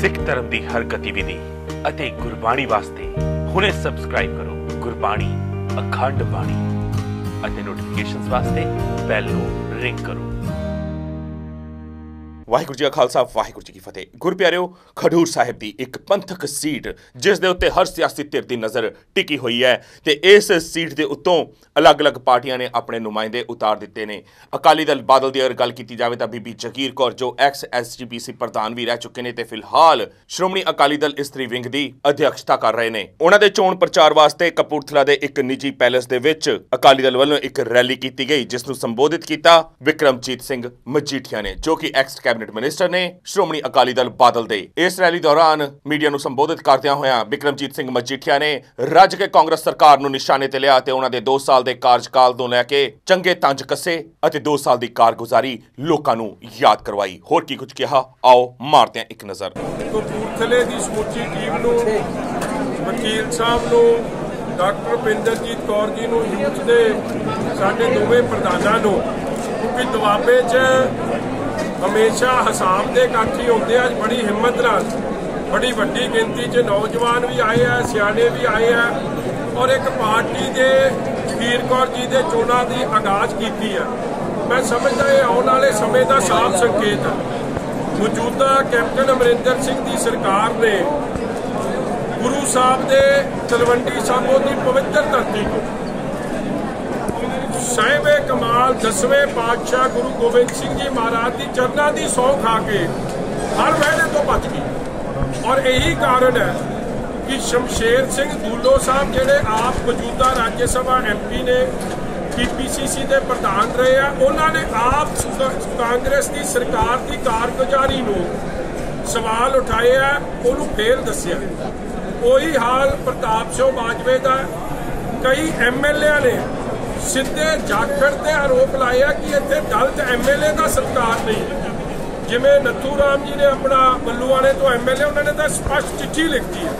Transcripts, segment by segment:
ਸਿੱਖ ਧਰਮ ਦੀ ਹਰ ਗਤੀਵਿਧੀ ਅਤੇ ਗੁਰਬਾਣੀ ਵਾਸਤੇ ਹੁਣੇ ਸਬਸਕ੍ਰਾਈਬ ਕਰੋ ਗੁਰਬਾਣੀ ਅਖੰਡ ਬਾਣੀ ਅਤੇ ਨੋਟੀਫਿਕੇਸ਼ਨਸ ਵਾਸਤੇ ਬੈਲ ਨੂੰ ਰਿੰਗ ਕਰੋ। ਵਾਹਿਗੁਰੂ ਜੀ ਕਾ ਖਾਲਸਾ, ਵਾਹਿਗੁਰੂ ਜੀ ਕੀ ਫਤਿਹ। ਗੁਰਪਿਆਰਿਓ, ਖਡੂਰ ਸਾਹਿਬ ਦੀ ਇੱਕ ਪੰਥਕ ਸੀਟ, ਜਿਸ ਦੇ ਉੱਤੇ ਹਰ ਸਿਆਸੀ ਧਿਰ ਦੀ ਨਜ਼ਰ ਟਿਕੀ ਹੋਈ ਹੈ ਤੇ ਇਸ ਸੀਟ ਦੇ ਉੱਤੋਂ ਅਲੱਗ-ਅਲੱਗ ਪਾਰਟੀਆਂ ਨੇ ਆਪਣੇ ਨੁਮਾਇੰਦੇ ਉਤਾਰ ਦਿੱਤੇ ਨੇ। ਅਕਾਲੀ ਦਲ ਬਾਦਲ ਦੀ ਅਗਰ ਗੱਲ ਕੀਤੀ ਜਾਵੇ ਤਾਂ ਬੀਬੀ ਜਗੀਰ ਕੌਰ, ਜੋ ਐਕਸ ਐਸਜੀਪੀਸੀ ਪ੍ਰਧਾਨ ਵੀ ਰਹਿ ਚੁੱਕੇ ਨੇ ਤੇ ਫਿਲਹਾਲ ਸ਼੍ਰੋਮਣੀ ਅਕਾਲੀ ਦਲ ਇਸਤਰੀ ਵਿੰਗ ਦੀ ਅਧਿਕਸ਼ਤਾ ਕਰ ਰਹੇ ਨੇ। ਉਹਨਾਂ ਦੇ ਚੋਣ ਪ੍ਰਚਾਰ ਵਾਸਤੇ ਕਪੂਰਥਲਾ ਦੇ ਇੱਕ ਨਿੱਜੀ ਪੈਲੇਸ ਦੇ ਵਿੱਚ ਅਕਾਲੀ ਦਲ ਵੱਲੋਂ ਇੱਕ ਰੈਲੀ ਕੀਤੀ ਗਈ, ਜਿਸ ਨੂੰ ਸੰਬੋਧਿਤ ਕੀਤਾ ਵਿਕਰਮਜੀਤ ਸਿੰਘ ਮਜੀਠੀਆ ਨੇ, ਜੋ ਕਿ ਐਕਸ ਕੈਬਨਿਟ ਮਿਨਿਸਟਰ ਨੇ ਸ਼੍ਰੋਮਣੀ ਅਕਾਲੀ ਦਲ ਬਾਦਲ ਦੇ। ਇਸ ਰੈਲੀ ਦੌਰਾਨ ਮੀਡੀਆ ਨੂੰ ਸੰਬੋਧਿਤ ਕਰਦਿਆਂ ਹੋਇਆਂ ਵਿਕਰਮਜੀਤ ਸਿੰਘ ਮਜੀਠੀਆ ਨੇ, ਰੱਜ ਕੇ ਕਾਂਗਰਸ ਸਰਕਾਰ ਨੂੰ ਨਿਸ਼ਾਨੇ ਤੇ ਲਿਆ ਤੇ ਉਹਨਾਂ ਦੇ 2 ਸਾਲ ਦੇ ਕਾਰਜਕਾਲ ਤੋਂ ਲੈ ਕੇ ਚੰਗੇ ਤੰਜ ਕੱਸੇ ਅਤੇ 2 ਸਾਲ ਦੀ ਕਾਰਗੁਜ਼ਾਰੀ ਲੋਕਾਂ ਨੂੰ ਯਾਦ ਕਰਵਾਈ। ਹੋਰ ਕੀ ਕੁਝ ਕਿਹਾ? ਆਓ ਮਾਰਦੇ ਹਾਂ ਇੱਕ ਨਜ਼ਰ। ਕਪੂਰਥਲੇ ਦੀ ਸਮੁੱਚੀ ਟੀਮ ਨੂੰ, ਵਕੀਲ ਸਾਹਿਬ ਨੂੰ, ਡਾਕਟਰ ਪਿੰਦਰਜੀਤ ਕੌਰ ਜੀ ਨੂੰ, ਯੂਥ ਦੇ ਸਾਡੇ ਦੋਵੇਂ ਪ੍ਰਧਾਨਾਂ ਨੂੰ, ਕਿਉਂਕਿ ਦੁਆਬੇ 'ਚ ਹਮੇਸ਼ਾ ਹਿਸਾਬ ਦੇ ਇਕੱਠ ਹੀ ਹੁੰਦੇ ਆ, ਅੱਜ ਬੜੀ ਹਿੰਮਤ ਨਾਲ, ਬੜੀ ਵੱਡੀ ਗਿਣਤੀ 'ਚ ਨੌਜਵਾਨ ਵੀ ਆਏ ਆ, ਸਿਆਣੇ ਵੀ ਆਏ ਆ, ਔਰ ਇੱਕ ਪਾਰਟੀ ਦੇ ਜਗੀਰ ਕੌਰ ਜੀ ਦੇ ਚੋਣਾਂ ਦੀ ਆਗਾਜ਼ ਕੀਤੀ ਹੈ। ਮੈਂ ਸਮਝਦਾ ਇਹ ਆਉਣ ਵਾਲੇ ਸਮੇਂ ਦਾ ਸਾਫ਼ ਸੰਕੇਤ ਹੈ। ਮੌਜੂਦਾ ਕੈਪਟਨ ਅਮਰਿੰਦਰ ਸਿੰਘ ਦੀ ਸਰਕਾਰ ਨੇ ਗੁਰੂ ਸਾਹਿਬ ਦੇ ਤਲਵੰਡੀ ਸਾਬੋ ਦੀ ਪਵਿੱਤਰ ਧਰਤੀ ਤੋਂ ਸਾਹਿਬੇ ਕਮਾਲ, ਦਸਵੇਂ ਪਾਤਸ਼ਾਹ ਗੁਰੂ ਗੋਬਿੰਦ ਸਿੰਘ ਜੀ ਮਹਾਰਾਜ ਦੀ ਚਰਨਾਂ ਦੀ ਸੌ ਖਾ ਕੇ ਹਰ ਵਹਿਦੇ ਤੋਂ ਬਚ ਗਈ ਔਰ ਇਹੀ ਕਾਰਨ ਹੈ ਕਿ ਸ਼ਮਸ਼ੇਰ ਸਿੰਘ ਦੂਲੋ ਸਾਹਿਬ ਜਿਹੜੇ ਆਪ ਮੌਜੂਦਾ ਰਾਜ ਸਭਾ ਐਮਪੀ ਨੇ ਪੀਪੀਸੀਸੀ ਦੇ ਪ੍ਰਧਾਨ ਰਹੇ ਆ, ਉਹਨਾਂ ਨੇ ਆਪ ਕਾਂਗਰਸ ਦੀ ਸਰਕਾਰ ਦੀ ਕਾਰਗੁਜ਼ਾਰੀ ਨੂੰ ਸਵਾਲ ਉਠਾਏ ਆ, ਉਹਨੂੰ ਫੇਰ ਦੱਸਿਆ। ਉਹੀ ਹਾਲ ਪ੍ਰਤਾਪ ਸਿੰਘ ਬਾਜਵੇ ਦਾ, ਕਈ ਐਮਐਲਏ ਨੇ ਸਿੱਧੇ ਜਾਖੜ ਤੇ ਆਰੋਪ ਲਾਇਆ ਕਿ ਇੱਥੇ ਦਲਤ ਐਮਐਲਏ ਦਾ ਸਰਕਾਰ ਨਹੀਂ ਜਿਵੇਂ ਨੱਥੂ ਰਾਮ ਜੀ ਨੇ ਆਪਣਾ ਬੱਲੂ ਵਾਲੇ ਤੋਂ ਐਮਐਲਏ ਉਹਨਾਂ ਨੇ ਤਾਂ ਸਪਸ਼ਟ ਚਿੱਠੀ ਲਿਖੀ ਹੈ।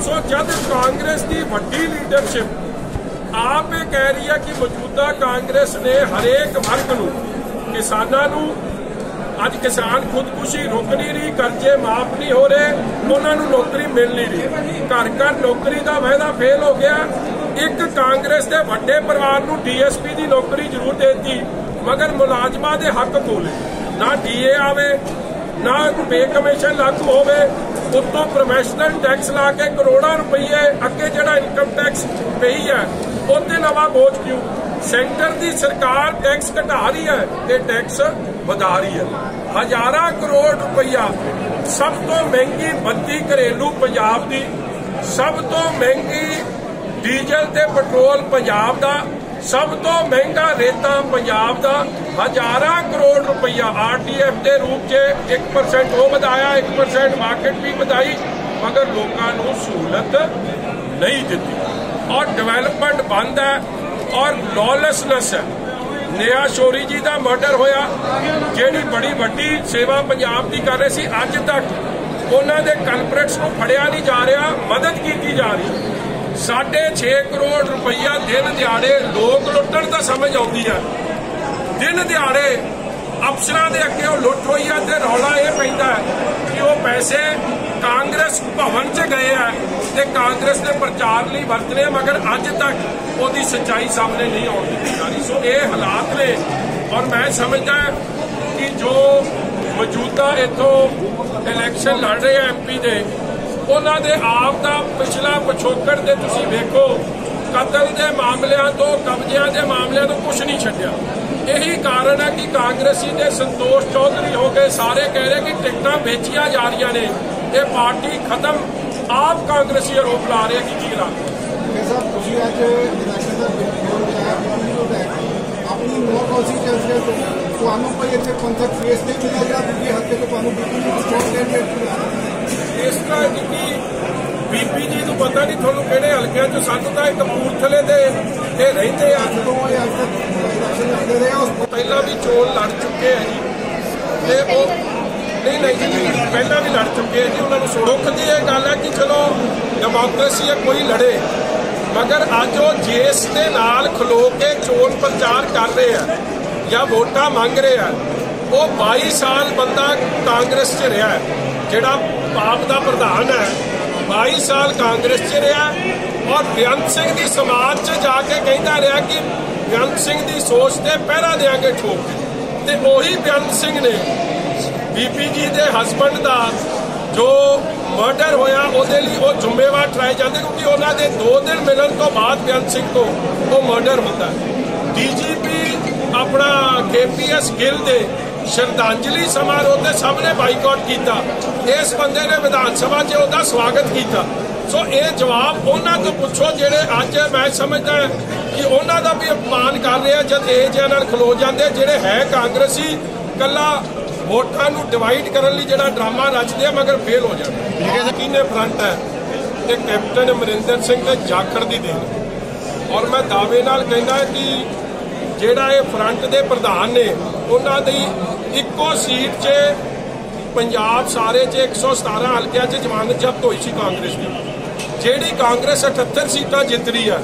ਸੋ ਜਦ ਕਾਂਗਰਸ ਦੀ ਵੱਡੀ ਲੀਡਰਸ਼ਿਪ ਆਪ ਇਹ ਕਹਿ ਰਹੀ ਹੈ ਕਿ ਮੌਜੂਦਾ ਕਾਂਗਰਸ ਨੇ ਹਰੇਕ ਵਰਗ ਨੂੰ, ਕਿਸਾਨਾਂ ਨੂੰ, ਅੱਜ ਕਿਸਾਨ ਖੁਦਕੁਸ਼ੀ ਰੁਕ ਨਹੀਂ ਰਹੀ, ਕਰਜ਼ੇ ਮਾਫ ਨਹੀਂ ਹੋ ਰਹੇ, ਉਹਨਾਂ ਨੂੰ ਨੌਕਰੀ ਮਿਲ ਨਹੀਂ ਰਹੀ। ਘਰ ਘਰ ਨੌਕਰੀ ਦਾ ਵਾਅਦਾ ਫੇਲ ਹੋ ਗਿਆ। ਇੱਕ ਕਾਂਗਰਸ ਦੇ ਵੱਡੇ ਪਰਿਵਾਰ ਨੂੰ ਡੀਐਸਪੀ ਦੀ ਨੌਕਰੀ ਜ਼ਰੂਰ ਦਿੱਤੀ, ਮਗਰ ਮੁਲਾਜ਼ਮਾਂ ਦੇ ਹੱਕ ਕੋਲੇ ਨਾ ਡੀਏ ਆਵੇ, ਨਾ ਪੇ ਕਮਿਸ਼ਨ ਲਾਗੂ ਹੋਵੇ ਉਤੋਂ ਪ੍ਰੋਫੈਸ਼ਨਲ ਟੈਕਸ ਲਾ ਕੇ ਕਰੋੜਾਂ ਰੁਪਏ ਅੱਗੇ ਜਿਹੜਾ ਇਨਕਮ ਟੈਕਸ ਪਈ ਹੈ ਉਹਦੇ ਨਵਾਂ ਬੋਝ ਕਿਉਂ? ਸੈਂਟਰ ਦੀ ਸਰਕਾਰ ਟੈਕਸ ਘਟਾ ਰਹੀ ਹੈ ਤੇ ਟੈਕਸ ਵਧਾ ਰਹੀ ਹੈ ਹਜ਼ਾਰਾਂ ਕਰੋੜ ਰੁਪਈਆ ਸਭ ਤੋਂ ਮਹਿੰਗੀ ਬੱਤੀ ਘਰੇਲੂ ਪੰਜਾਬ ਦੀ, ਸਭ ਤੋਂ ਮਹਿੰਗੀ ਡੀਜ਼ਲ ਤੇ ਪੈਟਰੋਲ ਪੰਜਾਬ ਦਾ ਸਭ ਤੋਂ ਮਹਿੰਗਾ ਰੇਤਾ ਪੰਜਾਬ ਦਾ ਹਜ਼ਾਰਾਂ ਕਰੋੜ ਰੁਪਈਆ ਆਰਟੀਐਫ ਦੇ ਰੂਪ 'ਚ 1% ਉਹ ਵਧਾਇਆ 1% ਮਾਰਕੀਟ ਵੀ ਵਧਾਈ, ਮਗਰ ਲੋਕਾਂ ਨੂੰ ਸਹੂਲਤ ਨਹੀਂ ਦਿੱਤੀ। ਔਰ ਡਿਵੈਲਪਮੈਂਟ ਬੰਦ ਹੈ ਔਰ ਲੌਲੈਸਨੈਸ ਹੈ। ਨਿਆ ਸ਼ੋਰੀ ਜੀ ਦਾ ਮਰਡਰ ਹੋਇਆ, ਜਿਹੜੀ ਬੜੀ ਵੱਡੀ ਸੇਵਾ ਪੰਜਾਬ ਦੀ ਕਰ ਰਹੀ ਸੀ, ਅੱਜ ਤੱਕ ਉਹਨਾਂ ਦੇ ਕਲਪਰੇਟਸ ਨੂੰ ਫੜਿਆ ਨਹੀਂ ਜਾ ਰਿਹਾ, ਮਦਦ ਕੀਤੀ ਜਾ ਰਹੀ ਸਾਢੇ 6 ਕਰੋੜ ਰੁਪਈਆ ਦਿਨ ਦਿਹਾੜੇ ਲੋਕ ਲੁੱਟਣ ਤਾਂ ਸਮਝ ਆਉਂਦੀ ਹੈ। ਦਿਨ ਦਿਹਾੜੇ ਅਫਸਰਾਂ ਦੇ ਅੱਗੇ ਉਹ ਲੁੱਟ ਹੋਈ ਹੈ ਤੇ ਰੌਲਾ ਇਹ ਪੈਂਦਾ ਕਿ ਉਹ ਪੈਸੇ ਕਾਂਗਰਸ ਭਵਨ 'ਚ ਗਏ ਆ ਤੇ ਕਾਂਗਰਸ ਦੇ ਪ੍ਰਚਾਰ ਲਈ ਵਰਤਨੇ ਮਗਰ ਅੱਜ ਤੱਕ ਉਹਦੀ ਸੱਚਾਈ ਸਾਹਮਣੇ ਨਹੀਂ ਆਉਣ ਦਿੱਤੀ ਜਾ ਰਹੀ। ਸੋ ਇਹ ਹਾਲਾਤ ਨੇ ਔਰ ਮੈਂ ਸਮਝਦਾ ਕਿ ਜੋ ਮੌਜੂਦਾ ਇਥੋਂ ਇਲੈਕਸ਼ਨ ਲੜ ਰਹੇ ਆ ਐਮਪੀ ਦੇ ਉਹਨਾਂ ਦੇ ਆਪ ਦਾ ਪਿਛਲਾ ਪਿਛੋਕੜ ਤੇ ਤੁਸੀਂ ਵੇਖੋ, ਕਤਲ ਦੇ ਮਾਮਲਿਆਂ ਤੋਂ, ਕਬਜ਼ਿਆਂ ਦੇ ਮਾਮਲਿਆਂ ਤੋਂ ਕੁਝ ਨਹੀਂ ਛੱਡਿਆ। ਇਹੀ ਕਾਰਨ ਹੈ ਕਿ ਕਾਂਗਰਸੀ ਦੇ ਸੰਤੋਸ਼ ਚੌਧਰੀ ਹੋ ਕੇ ਸਾਰੇ ਕਹਿ ਰਹੇ ਕਿ ਟਿਕਟਾਂ ਵੇਚੀਆਂ ਜਾ ਰਹੀਆਂ ਨੇ। ਇਹ ਪਾਰਟੀ ਖਤਮ, ਆਪ ਕਾਂਗਰਸੀ ਆਰੋਪ ਲਾ ਰਹੇ ਕਿ ਕੀ ਲਾ ਸਾਹਿਬ ਤੁਸੀਂ ਅੱਜ ਇਲੈਕਸ਼ਨ ਦਾ ਬਿਲਕੁਲ ਆਪਣੀ ਨੋ ਪਾਲਿਸੀ ਚੱਲ ਤੁਹਾਨੂੰ ਕੋਈ ਇੱਥੇ ਪੰਥਕ ਫੇਸ ਨਹੀਂ ਮਿਲਿਆ ਜਾਂ ਦੂਜੇ ਹੱਥੇ ਤੋਂ ਤੁਹਾਨੂੰ ਬਿਲਕੁਲ ਸਟ੍ਰੋਂਗ ਲੈਂਡ ਇਸ ਤਰ੍ਹਾਂ ਕਿ ਬੀਪੀ ਜੀ ਨੂੰ ਪਤਾ ਨਹੀਂ ਤੁਹਾਨੂੰ ਕਿਹੜੇ ਹਲਕਿਆਂ 'ਚ ਸਾਨੂੰ ਤਾਂ ਇਹ ਕਪੂਰਥਲੇ ਦੇ ਇਹ ਰਹਿੰਦੇ ਆ। ਪਹਿਲਾਂ ਵੀ ਚੋਣ ਲੜ ਚੁੱਕੇ ਆ ਜੀ। ਤੇ ਉਹ ਨਹੀਂ ਨਹੀਂ ਜੀ ਪਹਿਲਾਂ ਵੀ ਲੜ ਚੁੱਕੇ ਆ ਜੀ, ਉਹਨਾਂ ਨੂੰ ਸੁੱਖ ਦੀ ਇਹ ਗੱਲ ਹੈ ਕਿ ਚਲੋ ਡੈਮੋਕ੍ਰੇਸੀ ਹੈ ਕੋਈ ਲੜੇ। ਮਗਰ ਅੱਜ ਉਹ ਜੇਸ ਦੇ ਨਾਲ ਖਲੋ ਕੇ ਚੋਣ ਪ੍ਰਚਾਰ ਕਰ ਰਹੇ ਆ, ਜਾਂ ਵੋਟਾਂ ਮੰਗ ਰਹੇ ਆ। ਉਹ 22 ਸਾਲ ਬੰਦਾ ਕਾਂਗਰਸ 'ਚ ਰਿਹਾ, ਜਿਹੜਾ ਪਾਪ ਦਾ ਪ੍ਰਧਾਨ ਹੈ। 22 ਸਾਲ ਕਾਂਗਰਸ 'ਚ ਰਿਹਾ ਔਰ ਬੇਅੰਤ ਸਿੰਘ ਦੀ ਸਮਾਜ 'ਚ ਜਾ ਕੇ ਕਹਿੰਦਾ ਰਿਹਾ ਕਿ ਬੇਅੰਤ ਸਿੰਘ ਦੀ ਸੋਚ ਤੇ ਪਹਿਰਾ ਦੇਾਂਗੇ ਠੋਕ। ਤੇ ਉਹੀ ਬੇਅੰਤ ਸਿੰਘ ਨੇ ਬੀਪੀ ਜੀ ਦੇ ਹਸਬੰਡ ਦਾ ਜੋ ਮਰਡਰ ਹੋਇਆ, ਉਹਦੇ ਲਈ ਉਹ ਜ਼ਿੰਮੇਵਾਰ ਠਹਿਰਾਏ ਜਾਂਦੇ ਕਿਉਂਕਿ ਉਹਨਾਂ ਦੇ 2 ਦਿਨ ਮਿਲਣ ਤੋਂ ਬਾਅਦ ਬੇਅੰਤ ਸਿੰਘ ਤੋਂ ਉਹ ਮਰਡਰ ਹੁੰਦਾ ਡੀਜੀਪੀ ਆਪਣਾ ਕੇਪੀਐਸ ਗਿੱਲ ਦੇ ਸ਼ਰਧਾਂਜਲੀ ਸਮਾਰੋਹ ਤੇ ਸਭ ਨੇ ਬਾਈਕਾਟ ਕੀਤਾ। ਇਸ ਬੰਦੇ ਨੇ ਵਿਧਾਨ ਸਭਾ 'ਚ ਉਹਦਾ ਸਵਾਗਤ ਕੀਤਾ। ਸੋ ਇਹ ਜਵਾਬ ਉਹਨਾਂ ਤੋਂ ਪੁੱਛੋ ਜਿਹੜੇ ਅੱਜ ਮੈਂ ਸਮਝਦਾ ਕਿ ਉਹਨਾਂ ਦਾ ਵੀ ਅਪਮਾਨ ਕਰ ਰਹੇ ਆ ਜਦ ਇਹ ਜਿਹੇ ਨਾਲ ਖਲੋ ਜਾਂਦੇ ਜਿਹੜੇ ਹੈ ਕਾਂਗਰਸੀ ਕੱਲਾ ਵੋਟਾਂ ਨੂੰ ਡਿਵਾਈਡ ਕਰਨ ਲਈ ਜਿਹੜਾ ਡਰਾਮਾ ਰਚਦੇ ਆ ਮਗਰ ਫੇਲ ਹੋ ਜਾਂਦੇ ਕਿਨੇ ਫਰੰਟ ਹੈ ਤੇ ਕੈਪਟਨ ਅਮਰਿੰਦਰ ਸਿੰਘ ਤੇ ਜਾਖੜ ਦੀ ਦੇਣ। ਔਰ ਮੈਂ ਦਾਅਵੇ ਨਾਲ ਕਹਿੰਦਾ ਕਿ ਜਿਹੜਾ ਇਹ ਫਰੰਟ ਦੇ ਪ੍ਰਧਾਨ ਨੇ ਉਹਨਾਂ ਦੀ ਇੱਕੋ ਸੀਟ 'ਚ ਪੰਜਾਬ ਸਾਰੇ 'ਚ 117 ਹਲਕਿਆਂ 'ਚ ਜ਼ਮਾਨਤ ਜ਼ਬਤ ਹੋਈ ਸੀ ਕਾਂਗਰਸ ਦੀ। ਜਿਹੜੀ ਕਾਂਗਰਸ 78 ਸੀਟਾਂ ਜਿੱਤ ਰਹੀ ਆ,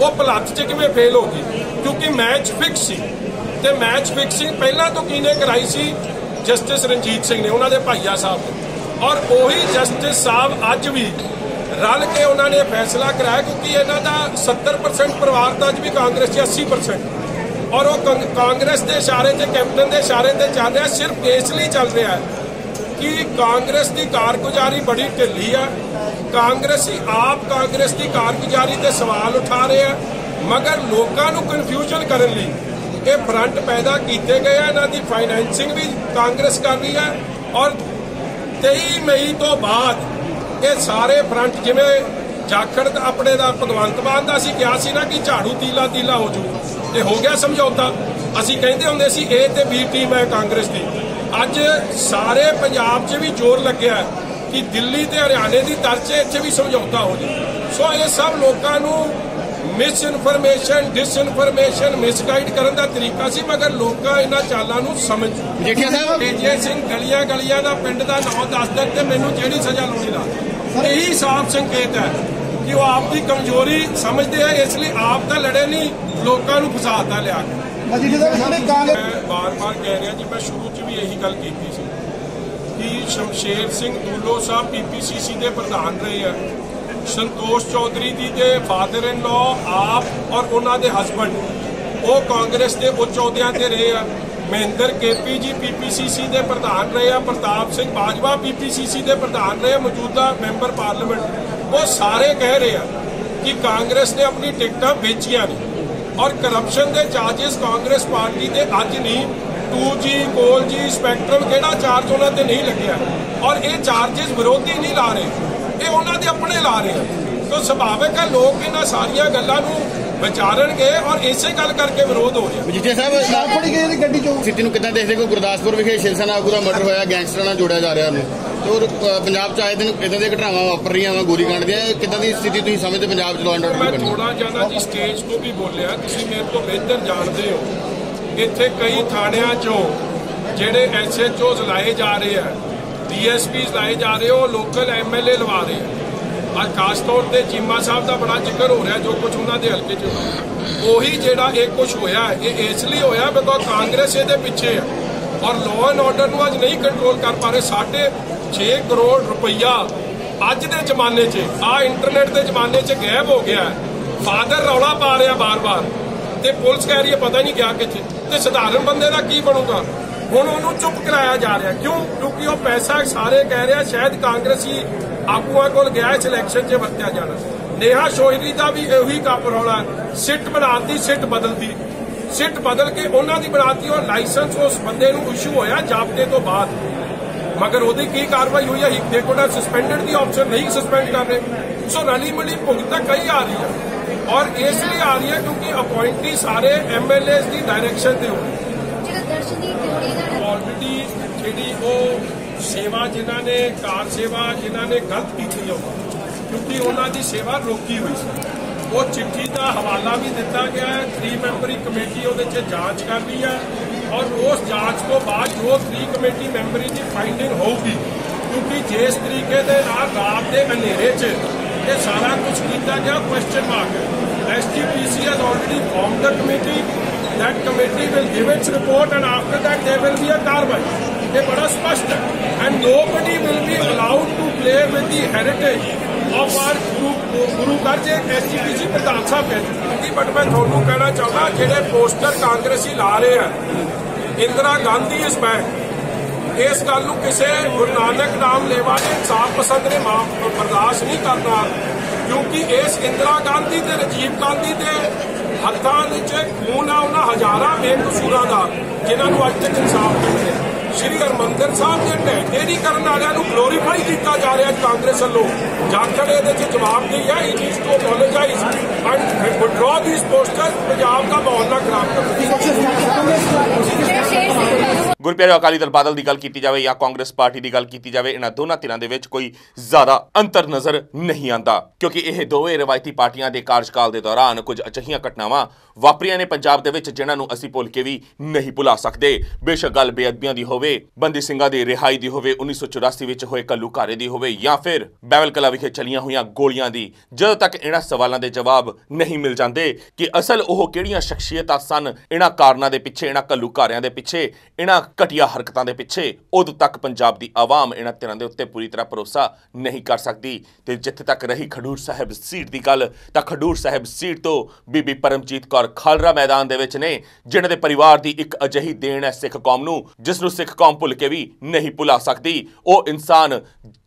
ਉਹ ਭਲੱਥ 'ਚ ਕਿਵੇਂ ਫੇਲ ਹੋ ਗਈ? ਕਿਉਂਕਿ ਮੈਚ ਫਿਕਸ ਸੀ। ਤੇ ਮੈਚ ਫਿਕਸਿੰਗ ਪਹਿਲਾਂ ਤੋਂ ਕਿਹਨੇ ਕਰਾਈ ਸੀ? ਜਸਟਿਸ ਰਣਜੀਤ ਸਿੰਘ ਨੇ, ਉਹਨਾਂ ਦੇ ਭਾਈਆ ਸਾਹਿਬ ਔਰ ਉਹੀ ਜਸਟਿਸ ਸਾਹਿਬ ਅੱਜ ਵੀ ਰਲ ਕੇ ਉਹਨਾਂ ਨੇ ਫੈਸਲਾ ਕਰਾਇਆ, ਕਿਉਂਕਿ ਇਹਨਾਂ ਦਾ 70% ਪਰਿਵਾਰ ਤਾਂ ਅੱਜ ਵੀ ਕਾਂਗਰਸ 'ਚ 80% ਔਰ ਉਹ ਕਾਂ- ਕਾਂਗਰਸ ਦੇ ਇਸ਼ਾਰੇ ਤੇ ਕੈਪਟਨ ਦੇ ਇਸ਼ਾਰੇ ਤੇ ਚੱਲ ਰਿਹਾ, ਸਿਰਫ ਇਸ ਲਈ ਚੱਲ ਰਿਹਾ ਕਿ ਕਾਂਗਰਸ ਦੀ ਕਾਰਗੁਜ਼ਾਰੀ ਬੜੀ ਢਿੱਲੀ ਆ। ਕਾਂਗਰਸੀ ਆਪ ਕਾਂਗਰਸ ਦੀ ਕਾਰਗੁਜ਼ਾਰੀ ਤੇ ਸਵਾਲ ਉਠਾ ਰਹੇ ਆ, ਮਗਰ ਲੋਕਾਂ ਨੂੰ ਕਨਫਿਊਜ਼ਨ ਕਰਨ ਲਈ ਇਹ ਫਰੰਟ ਪੈਦਾ ਕੀਤੇ ਗਏ ਆ, ਇਹਨਾਂ ਦੀ ਫਾਈਨੈਂਸਿੰਗ ਵੀ ਕਾਂਗਰਸ ਕਰ ਰਹੀ ਹੈ ਔਰ 23 ਮਈ ਤੋਂ ਬਾਅਦ ਇਹ ਸਾਰੇ ਫਰੰਟ ਜਿਵੇਂ ਜਾਖੜ ਆਪਣੇ ਦਾ ਭਗਵੰਤ ਮਾਨ ਦਾ ਅਸੀਂ ਕਿਹਾ ਸੀ ਨਾ ਕਿ ਝਾੜੂ ਤੀਲਾ ਤੀਲਾ ਹੋ ਜੂ। ਤੇ ਹੋ ਗਿਆ ਸਮਝੌਤਾ। ਅਸੀਂ ਕਹਿੰਦੇ ਹੁੰਦੇ ਸੀ ਇਹ ਤੇ ਬੀ ਟੀਮ ਹੈ ਕਾਂਗਰਸ ਦੀ। ਅੱਜ ਸਾਰੇ ਪੰਜਾਬ 'ਚ ਵੀ ਜ਼ੋਰ ਲੱਗਿਆ ਕਿ ਦਿੱਲੀ ਤੇ ਹਰਿਆਣੇ ਦੀ ਤਰਜ਼ 'ਚ ਇੱਥੇ ਵੀ ਸਮਝੌਤਾ ਹੋ ਜਾਵੇ ਸੋ ਇਹ ਸਭ ਲੋਕਾਂ ਨੂੰ misinformation disinformation misguide ਕਰਨ ਦਾ ਤਰੀਕਾ ਸੀ ਮਗਰ ਲੋਕਾਂ ਇਹਨਾਂ ਚਾਲਾਂ ਨੂੰ ਸਮਝ ਜੇਠੀਆ ਸਾਹਿਬ ਤੇਜੇ ਸਿੰਘ ਗਲੀਆਂ ਗਲੀਆਂ ਦਾ ਪਿੰਡ ਦਾ ਨਾਮ ਦੱਸ ਦੇਣ ਤੇ ਮੈਨੂੰ ਜਿਹੜੀ ਸਜ਼ਾ ਲਾਉਣੀ ਲਾ। ਇਹੀ ਸਾਫ਼ ਸੰਕੇਤ ਹੈ ਕਿ ਉਹ ਆਪ ਦੀ ਕਮਜ਼ੋਰੀ ਸਮਝਦੇ ਆ ਇਸ ਲਈ ਆਪ ਤਾਂ ਲੜੇ ਨਹੀਂ ਲੋਕਾਂ ਨੂੰ ਫਸਾਤਾ ਲਿਆ ਕੇ। ਮਜੀਦ ਸਾਹਿਬ ਸਾਹਮਣੇ ਕਾਂਗਰਸ ਬਾਰ-ਬਾਰ ਕਹਿ ਰਿਹਾ ਜੀ ਮੈਂ ਸ਼ੁਰੂ 'ਚ ਵੀ ਇਹੀ ਗੱਲ ਕੀਤੀ ਸੀ ਕਿ ਸ਼ਮਸ਼ੇਰ ਸਿੰਘ ਦੂਲੋ ਸਾਹਿਬ ਪੀਪੀਸੀਸੀ ਦੇ ਪ੍ਰਧਾਨ ਰਹੇ ਆ। ਸੰਤੋਸ਼ ਚੌਧਰੀ ਜੀ ਦੇ ਫਾਦਰ ਇਨ ਲਾ ਆਪ ਔਰ ਉਹਨਾਂ ਦੇ ਹਸਬੰਡ ਉਹ ਕਾਂਗਰਸ ਦੇ ਉੱਚ ਅਹੁਦਿਆਂ ਤੇ ਰਹੇ ਆ। ਮਹਿੰਦਰ ਕੇਪੀਜੀ ਪੀਪੀਸੀਸੀ ਦੇ ਪ੍ਰਧਾਨ ਰਹੇ ਆ, ਪ੍ਰਤਾਪ ਸਿੰਘ ਬਾਜਵਾ ਪੀਪੀਸੀਸੀ ਦੇ ਪ੍ਰਧਾਨ ਰਹੇ ਮੌਜੂਦਾ ਮੈਂਬਰ ਪਾਰਲੀਮੈਂਟ। ਉਹ ਸਾਰੇ ਕਹਿ ਰਹੇ ਆ ਕਿ ਕਾਂਗਰਸ ਨੇ ਆਪਣੀ ਟਿਕਟਾਂ ਵੇਚੀਆਂ ਨੇ ਔਰ ਕਰਪਸ਼ਨ ਦੇ ਚਾਰजेस ਕਾਂਗਰਸ ਪਾਰਟੀ ਦੇ ਅੱਜ ਨਹੀਂ। 2G ਕੋਲ ਜੀ ਸਪੈਕਟਰਮ ਕਿਹੜਾ ਚਾਰਜ ਉਹਨਾਂ ਤੇ ਨਹੀਂ ਲੱਗਿਆ? ਔਰ ਇਹ ਚਾਰजेस ਵਿਰੋਧੀ ਨਹੀਂ ਲਾ ਰਹੇ। ਇਹ ਉਹਨਾਂ ਦੇ ਆਪਣੇ ਲਾ ਰਹੇ ਆ। ਤਾਂ ਸੁਭਾਵਿਕ ਹੈ, ਲੋਕ ਇਹਨਾਂ ਸਾਰੀਆਂ ਗੱਲਾਂ ਨੂੰ ਵਿਚਾਰਨਗੇ ਔਰ ਇਸੇ ਗੱਲ ਕਰਕੇ ਵਿਰੋਧ ਹੋ ਰਿਹਾ। ਜੇਠੀਆ ਸਾਹਿਬ ਨਾਲ ਫੜੀ ਗਈ ਗੱਡੀ ਚੋਂ। ਸਿੱਟੀ ਨੂੰ ਕਿੱਦਾਂ ਦੇਖਦੇ ਹੋ? ਗੁਰਦਾਸਪੁਰ ਵਿਖੇ ਸ਼ਿਵ ਸੈਨਾ ਆਗੂ ਦਾ ਮਰਡਰ ਹੋਇਆ ਗੈਂਗਸਟਰਾਂ ਨਾਲ ਜੋੜਿਆ ਜਾ ਰਿਹਾ ਉਹਨੂੰ। ਤੇ ਪੰਜਾਬ ਚ ਆਏ ਦਿਨ ਇਦਾਂ ਦੀਆਂ ਘਟਨਾਵਾਂ ਵਾਪਰ ਰਹੀਆਂ ਵਾ ਗੋਲੀकांड ਦੀਆਂ। ਇਹ ਕਿੱਦਾਂ ਦੀ ਸਥਿਤੀ ਤੁਸੀਂ ਸਮਝਦੇ ਪੰਜਾਬ ਚ ਲਾਅ ਐਂਡ ਮੈਂ ਆਰਡਰ ਦੀ ਥੋੜਾ ਜ਼ਿਆਦਾ ਜੀ ਸਟੇਜ ਤੋਂ ਵੀ ਬੋਲਿਆ ਤੁਸੀਂ ਮੇਰੇ ਤੋਂ ਬਿਹਤਰ ਜਾਣਦੇ ਹੋ। ਇੱਥੇ ਕਈ ਥਾਣਿਆਂ 'ਚੋਂ ਜਿਹੜੇ ਐਸਐਚਓਜ਼ ਲਾਏ ਜਾ ਰਹੇ ਆ ਡੀਐਸਪੀਜ਼ ਲਾਏ ਜਾ ਰਹੇ ਉਹ ਲੋਕਲ ਐਮਐਲਏ ਲਵਾ ਰਹੇ ਆ। ਅੱਜ ਖਾਸ ਤੌਰ ਤੇ ਚੀਮਾ ਸਾਹਿਬ ਦਾ ਬੜਾ ਜ਼ਿਕਰ ਹੋ ਰਿਹਾ ਜੋ ਕੁਝ ਉਹਨਾਂ ਦੇ ਹਲਕੇ 'ਚ ਹੋਇਆ। ਉਹੀ ਜਿਹੜਾ ਇਹ ਕੁਝ ਹੋਇਆ, ਇਹ ਇਸ ਲਈ ਹੋਇਆ ਬਿਕੋਜ਼ ਕਾਂਗਰਸ ਇਹਦੇ ਪਿੱਛੇ ਆ। ਔਰ ਲਾਅ ਐਂਡ ਆਰਡਰ ਨੂੰ ਅੱਜ ਨਹੀਂ ਕੰਟਰੋਲ ਕਰ ਪਾ ਰਹੇ ਸਾਢੇ 6 ਕਰੋੜ ਰੁਪਈਆ ਅੱਜ ਦੇ ਜ਼ਮਾਨੇ 'ਚ, ਆ ਇੰਟਰਨੈਟ ਦੇ ਜ਼ਮਾਨੇ 'ਚ ਗਾਇਬ ਹੋ ਗਿਆ। ਫਾਦਰ ਰੌਲਾ ਪਾ ਰਿਹਾ ਬਾਰ-ਬਾਰ। ਤੇ ਪੁਲਿਸ ਕਹਿ ਰਹੀ ਹੈ, ਪਤਾ ਨਹੀਂ ਗਿਆ ਕਿੱਥੇ। ਤੇ ਸਧਾਰਨ ਬੰਦੇ ਦਾ ਕੀ ਬਣੂਗਾ? ਹੁਣ ਉਹਨੂੰ ਚੁੱਪ ਕਰਾਇਆ ਜਾ ਰਿਹਾ। ਕਿਉਂ? ਕਿਉਂਕਿ ਉਹ ਪੈਸਾ ਸਾਰੇ ਕਹਿ ਰਿਹਾ, ਸ਼ਾਇਦ ਕਾਂਗਰਸੀ ਆਗੂਆਂ ਕੋਲ ਗਿਆ ਇਸ ਇਲੈਕਸ਼ਨ 'ਚ ਵਰਤਿਆ ਜਾਣਾ। ਨੇਹਾ ਸ਼ੋਇਰੀ ਦਾ ਵੀ ਇਹੀ ਕੰਮ ਰੌਲਾ ਸਿੱਟ ਬਣਾਤੀ ਸਿੱਟ ਬਦਲਦੀ ਸਿੱਟ ਬਦਲ ਕੇ ਉਹਨਾਂ ਦੀ ਬਣਾਤੀ ਔਰ ਲਾਇਸੈਂਸ ਉਸ ਬੰਦੇ ਨੂੰ ਇਸ਼ੂ ਹੋਇਆ ਜਾਬਤੇ ਤੋਂ ਬਾਅਦ। ਮਗਰ ਉਹਦੀ ਕੀ ਕਾਰਵਾਈ ਹੋਈ ਹੈ? ਦੇ ਕੋਲ ਸਸਪੈਂਡਡ ਦੀ ਆਪਸ਼ਨ ਨਹੀਂ ਸਸਪੈਂਡ ਕਰ ਰਹੇ। ਸੋ ਰਲੀ ਮਿਲੀ ਭੁਗਤ ਕਈ ਆ ਰਹੀ ਹੈ। ਔਰ ਇਸ ਲਈ ਆ ਰਹੀ ਹੈ ਕਿਉਂਕਿ ਅਪਾਇੰਟੀ ਸਾਰੇ ਐਮਐਲਏਸ ਦੀ ਡਾਇਰੈਕਸ਼ਨ ਤੇ ਹੋ ਜਿਹੜਾ ਦਰਸ਼ਨੀ ਥਿਉਰੀ ਦਾ ਆਲਰੇਡੀ ਜਿਹੜੀ ਉਹ ਸੇਵਾ ਜਿਨ੍ਹਾਂ ਨੇ, ਕਾਰ ਸੇਵਾ ਜਿਨ੍ਹਾਂ ਨੇ ਗਲਤ ਕੀਤੀ ਹੋ ਕਿਉਂਕਿ ਉਹਨਾਂ ਦੀ ਸੇਵਾ ਰੋਕੀ ਹੋਈ ਸੀ। ਉਹ ਚਿੱਠੀ ਦਾ ਹਵਾਲਾ ਵੀ ਦਿੱਤਾ ਗਿਆ ਹੈ 3 ਮੈਂਬਰੀ ਕਮੇਟੀ ਉਹਦੇ 'ਚ ਜਾਂਚ ਕਰ ਰਹੀ ਹੈ ਔਰ ਉਸ ਜਾਂਚ ਤੋਂ ਬਾਅਦ ਜੋ 3 ਕਮੇਟੀ ਮੈਂਬਰੀ ਦੀ ਫਾਈਂਡਿੰਗ ਹੋਊਗੀ, ਕਿਉਂਕਿ ਜਿਸ ਤਰੀਕੇ ਦੇ ਨਾਲ ਰਾਤ ਦੇ ਹਨੇਰੇ 'ਚ ਇਹ ਸਾਰਾ ਕੁਝ ਕੀਤਾ ਗਿਆ ਕੁਐਸਚਨ ਮਾਰਕ ਹੈ SGPC has already formed the committee, that committee will give its report and after that there will be a carby ਇਹ ਬੜਾ ਸਪਸ਼ਟ ਹੈ। And nobody will be allowed to play with the heritage of our guru guru ghar ਜੇ SGPC ਪ੍ਰਧਾਨ ਸਾਹਿਬ ਕਹਿੰਦੇ but ਮੈਂ ਤੁਹਾਨੂੰ ਕਹਿਣਾ ਚਾਹੁੰਦਾ, ਜਿਹੜੇ ਪੋਸਟਰ ਕਾਂਗਰਸੀ ਲਾ ਰਹੇ ਆ, ਇੰਦਰਾ ਗਾਂਧੀ ਇਸ ਬੈਕ ਇਸ ਗੱਲ ਨੂੰ ਕਿਸੇ ਗੁਰੂ ਨਾਨਕ ਨਾਮ ਲੈਵਾ ਨੇ ਇਨਸਾਫ ਪਸੰਦ ਨੇ ਮਾਫ ਬਰਦਾਸ਼ਤ ਨਹੀਂ ਕਰਨਾ, ਕਿਉਂਕਿ ਇਸ ਇੰਦਰਾ ਗਾਂਧੀ ਤੇ ਰਾਜੀਵ ਗਾਂਧੀ ਦੇ ਹੱਥਾਂ ਵਿੱਚ ਖੂਨ ਆ ਉਹਨਾਂ ਹਜ਼ਾਰਾਂ ਬੇਕਸੂਰਾਂ ਦਾ, ਜਿਨ੍ਹਾਂ ਨੂੰ ਅੱਜ ਤੱਕ ਇਨਸਾਫ ਨਹੀਂ ਮਿਲਿਆ। ਸ਼੍ਰੀ ਹਰਮੰਦਰ ਸਾਹਿਬ ਦੇ ਢਹਿ ਕਰਨ ਵਾਲਿਆਂ ਨੂੰ ਗਲੋਰੀਫਾਈ ਕੀਤਾ ਜਾ ਰਿਹਾ ਕਾਂਗਰਸ ਵੱਲੋਂ ਜਾਖੜ ਇਹਦੇ 'ਚ ਜਵਾਬ ਨਹੀਂ ਹੈ it is to apologize and withdraw these posters Punjab ਦਾ ਮਾਹੌਲ ਨਾ ਖਰਾਬ ਕਰ ਸ਼ਮਸ਼ੇਰ ਸਿੰਘ ਗੁਰਪਿਆਰੇ ਅਕਾਲੀ ਦਲ ਬਾਦਲ ਦੀ ਗੱਲ ਕੀਤੀ ਜਾਵੇ ਜਾਂ ਕਾਂਗਰਸ ਪਾਰਟੀ ਦੀ ਗੱਲ ਕੀਤੀ ਜਾਵੇ, ਇਹਨਾਂ ਦੋਨਾਂ ਧਿਰਾਂ ਦੇ ਵਿੱਚ ਕੋਈ ਜ਼ਿਆਦਾ ਅੰਤਰ ਨਜ਼ਰ ਨਹੀਂ ਆਂਦਾ ਕਿਉਂਕਿ ਇਹ ਦੋਵੇਂ ਰਵਾਇਤੀ ਪਾਰਟੀਆਂ ਦੇ ਕਾਰਜਕਾਲ ਦੇ ਦੌਰਾਨ ਕੁਝ ਅਜਿਹੀਆਂ ਘਟਨਾਵਾਂ ਵਾਪਰੀਆਂ ਨੇ ਪੰਜਾਬ ਦੇ ਵਿੱਚ, ਜਿਨ੍ਹਾਂ ਨੂੰ ਅਸੀਂ ਭੁੱਲ ਕੇ ਵੀ ਨਹੀਂ ਭੁਲਾ ਸਕਦੇ। ਬੇਸ਼ੱਕ ਗੱਲ ਬੇਅਦਬੀਆਂ ਦੀ ਹੋਵੇ, ਬੰਦੀ ਸਿੰਘਾਂ ਦੀ ਰਿਹਾਈ ਦੀ ਹੋਵੇ 1984 ਵਿੱਚ ਹੋਏ ਘੱਲੂਘਾਰੇ ਦੀ ਹੋਵੇ, ਜਾਂ ਫਿਰ ਬੈਵਲ ਕਲਾ ਵਿਖੇ ਚਲੀਆਂ ਹੋਈਆਂ ਗੋਲੀਆਂ ਦੀ, ਜਦੋਂ ਤੱਕ ਇਹਨਾਂ ਸਵਾਲਾਂ ਦੇ ਜਵਾਬ ਨਹੀਂ ਮਿਲ ਜਾਂਦੇ ਕਿ ਅਸਲ ਉਹ ਕਿਹੜੀਆਂ ਸ਼ਖਸੀਅਤਾਂ ਸਨ, ਇਹਨਾਂ ਕਾਰਨਾਂ ਦੇ ਪਿੱਛੇ, ਇਹਨਾਂ ਘੱਲੂਘਾਰਿਆਂ ਦੇ ਪਿੱਛੇ, ਇਹਨਾਂ ਘਟੀਆ ਹਰਕਤਾਂ ਦੇ ਪਿੱਛੇ ਉਦੋਂ ਤੱਕ ਪੰਜਾਬ ਦੀ ਆਵਾਮ ਇਹਨਾਂ ਧਿਰਾਂ ਦੇ ਉੱਤੇ ਪੂਰੀ ਤਰ੍ਹਾਂ ਭਰੋਸਾ ਨਹੀਂ ਕਰ ਸਕਦੀ। ਤੇ ਜਿੱਥੇ ਤੱਕ ਰਹੀ ਖਡੂਰ ਸਾਹਿਬ ਸੀਟ ਦੀ ਗੱਲ, ਤਾਂ ਖਡੂਰ ਸਾਹਿਬ ਸੀਟ ਤੋਂ ਬੀਬੀ ਪਰਮਜੀਤ ਕੌਰ ਖਾਲਰਾ ਮੈਦਾਨ ਦੇ ਵਿੱਚ ਨੇ, ਜਿਨ੍ਹਾਂ ਦੇ ਪਰਿਵਾਰ ਦੀ ਇੱਕ ਅਜਿਹੀ ਦੇਣ ਹੈ ਸਿੱਖ ਕੌਮ ਨੂੰ ਜਿਸ ਨੂੰ ਸਿੱਖ ਕੌਮ ਭੁੱਲ ਕੇ ਵੀ ਨਹੀਂ ਭੁਲਾ ਸਕਦੀ। ਉਹ ਇਨਸਾਨ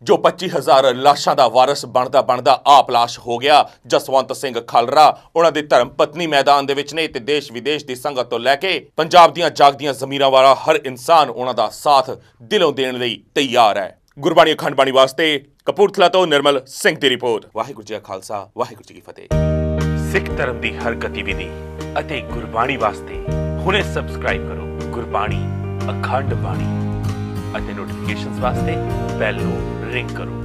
ਜੋ 25000 ਲਾਸ਼ਾਂ ਦਾ ਵਾਰਸ ਬਣਦਾ ਬਣਦਾ ਆਪ ਲਾਸ਼ ਹੋ ਗਿਆ, ਜਸਵੰਤ ਸਿੰਘ ਖਾਲਰਾ ਉਹਨਾਂ ਦੇ ਧਰਮ ਪਤਨੀ ਮੈਦਾਨ ਦੇ ਵਿੱਚ ਨੇ ਤੇ ਦੇਸ਼ ਵਿਦੇਸ਼ ਦੀ ਸੰਗਤ ਤੋਂ ਲੈ ਕੇ ਪੰਜਾਬ ਦੀਆਂ ਜਾਗਦੀਆਂ ਜ਼ਮੀਰਾਂ ਵਾਲਾ ਹਰ ਇਨਸਾਨ ਉਹਨਾਂ ਦਾ ਸਾਥ ਦਿਲੋਂ ਦੇਣ ਲਈ ਤਿਆਰ ਹੈ। ਗੁਰਬਾਣੀ ਅਖੰਡ ਬਾਣੀ ਵਾਸਤੇ ਕਪੂਰਥਲਾ ਤੋਂ ਨਿਰਮਲ ਸਿੰਘ ਦੀ ਰਿਪੋਰਟ। ਵਾਹਿਗੁਰੂ ਜੀ ਕਾ ਖਾਲਸਾ ਵਾਹਿਗੁਰੂ ਜੀ ਕੀ ਫਤਿਹ। ਸਿੱਖ ਧਰਮ ਦੀ ਹਰ ਗਤੀਵਿਧੀ ਅਤੇ ਗੁਰਬਾਣੀ ਵਾਸਤੇ ਹੁਣੇ ਸਬਸਕ੍ਰਾਈਬ ਕਰੋ ਗੁਰਬਾਣੀ ਅਖੰਡ ਬਾਣੀ ਅਤੇ ਨੋਟੀਫਿਕੇਸ਼ਨਸ ਵਾਸਤੇ ਬੈਲ ਨੂੰ ਰਿੰਗ ਕਰੋ।